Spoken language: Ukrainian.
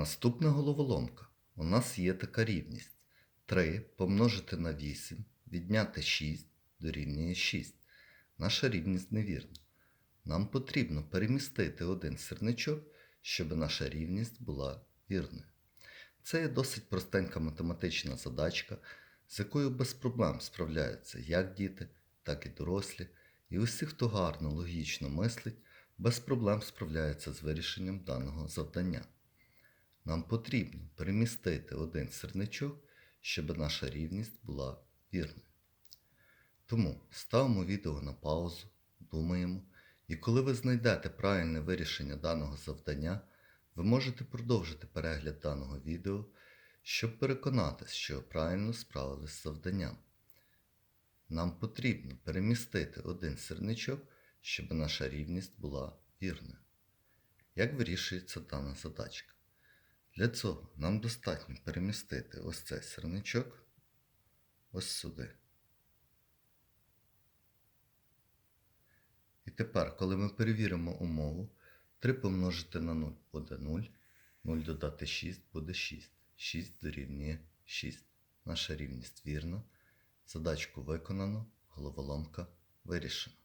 Наступна головоломка. У нас є така рівність. 3 помножити на 8, відняти 6 дорівнює 6. Наша рівність невірна. Нам потрібно перемістити один сірничок, щоб наша рівність була вірною. Це є досить простенька математична задачка, з якою без проблем справляються як діти, так і дорослі, і усі, хто гарно логічно мислить, без проблем справляються з вирішенням даного завдання. Нам потрібно перемістити один сірничок, щоб наша рівність була вірною. Тому ставимо відео на паузу, думаємо, і коли ви знайдете правильне вирішення даного завдання, ви можете продовжити перегляд даного відео, щоб переконатися, що ви правильно справились з завданням. Нам потрібно перемістити один сірничок, щоб наша рівність була вірною. Як вирішується дана задачка? Для цього нам достатньо перемістити ось цей сірничок ось сюди. І тепер, коли ми перевіримо умову, 3 помножити на 0 буде 0, 0 додати 6 буде 6. 6 дорівнює 6. Наша рівність вірна. Задачку виконано, головоломка вирішена.